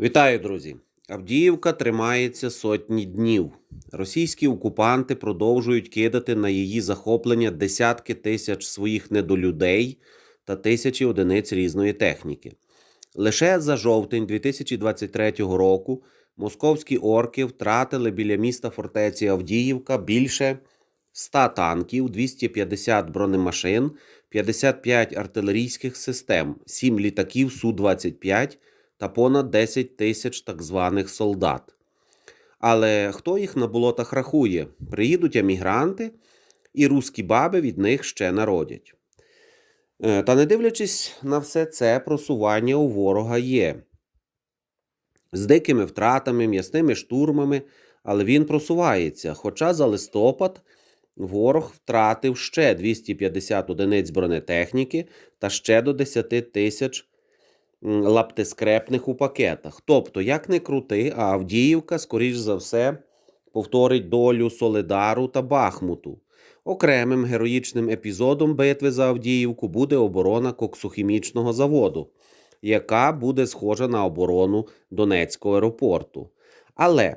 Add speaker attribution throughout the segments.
Speaker 1: Вітаю, друзі! Авдіївка тримається сотні днів. Російські окупанти продовжують кидати на її захоплення десятки тисяч своїх недолюдей та тисячі одиниць різної техніки. Лише за жовтень 2023 року московські орки втратили біля міста фортеці Авдіївка більше 100 танків, 250 бронемашин, 55 артилерійських систем, 7 літаків Су-25 та понад 10 тисяч так званих солдат. Але хто їх на болотах рахує? Приїдуть емігранти, і руські баби від них ще народять. Е, Та не дивлячись на все це, просування у ворога є. З дикими втратами, м'ясними штурмами, але він просувається. Хоча за листопад ворог втратив ще 250 одиниць бронетехніки та ще до 10 тисяч м, лаптискрепних у пакетах. Тобто, як не крути, а Авдіївка, скоріш за все, повторить долю Солидару та Бахмуту. Окремим героїчним епізодом битви за Авдіївку буде оборона коксохімічного заводу, яка буде схожа на оборону Донецького аеропорту. Але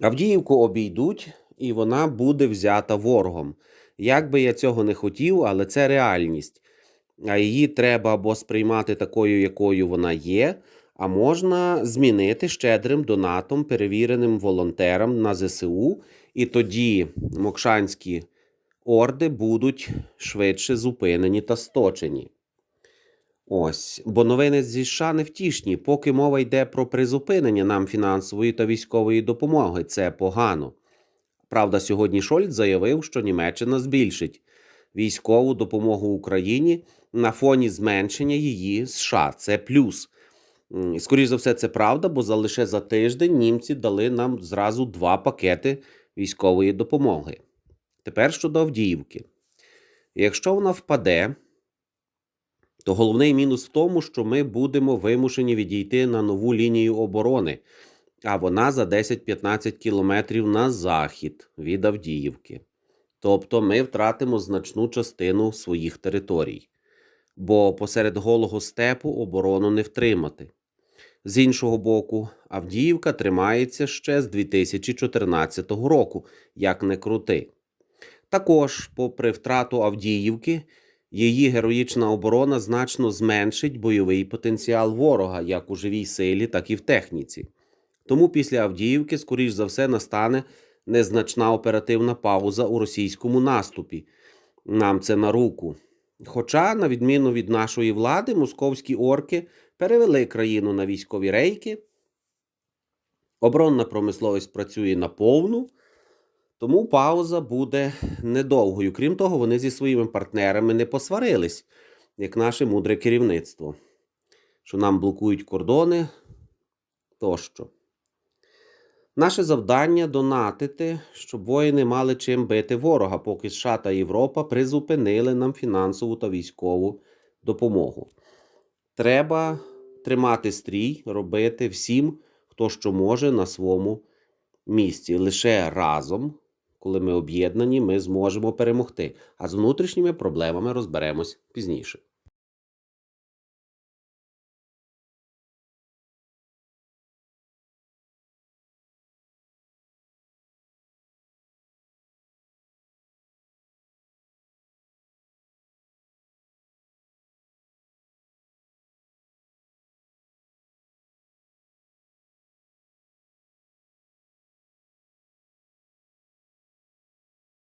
Speaker 1: Авдіївку обійдуть, і вона буде взята ворогом. Як би я цього не хотів, але це реальність. А її треба або сприймати такою, якою вона є, а можна змінити щедрим донатом, перевіреним волонтерам на ЗСУ, і тоді мокшанські орди будуть швидше зупинені та сточені. Ось, бо новини зі США невтішні. Поки мова йде про призупинення нам фінансової та військової допомоги, це погано. Правда, сьогодні Шольц заявив, що Німеччина збільшить військову допомогу Україні на фоні зменшення її США. Це плюс. М, І, скоріш за все, це правда, бо за лише за тиждень німці дали нам зразу два пакети військової допомоги. Тепер щодо Авдіївки. Якщо вона впаде, то головний мінус в тому, що ми будемо вимушені відійти на нову лінію оборони, а вона за 10-15 кілометрів на захід від Авдіївки. Тобто ми втратимо значну частину своїх територій, бо посеред голого степу оборону не втримати. З іншого боку, Авдіївка тримається ще з 2014 року, як не крути. Також, попри втрату Авдіївки, її героїчна оборона значно зменшить бойовий потенціал ворога як у живій силі, так і в техніці. Тому після Авдіївки, скоріш за все, настане незначна оперативна пауза у російському наступі. Нам це на руку. Хоча, на відміну від нашої влади, московські орки перевели країну на військові рейки, оборонна промисловість працює на повну, тому пауза буде недовгою. Крім того, вони зі своїми партнерами не посварились, як наше мудре керівництво, що нам блокують кордони тощо. Наше завдання донатити, щоб воїни мали чим бити ворога, поки США та Європа призупинили нам фінансову та військову допомогу. Треба тримати стрій, робити всім, хто що може на своєму місці. Лише разом, коли ми об'єднані, ми зможемо перемогти. А з внутрішніми проблемами розберемось пізніше.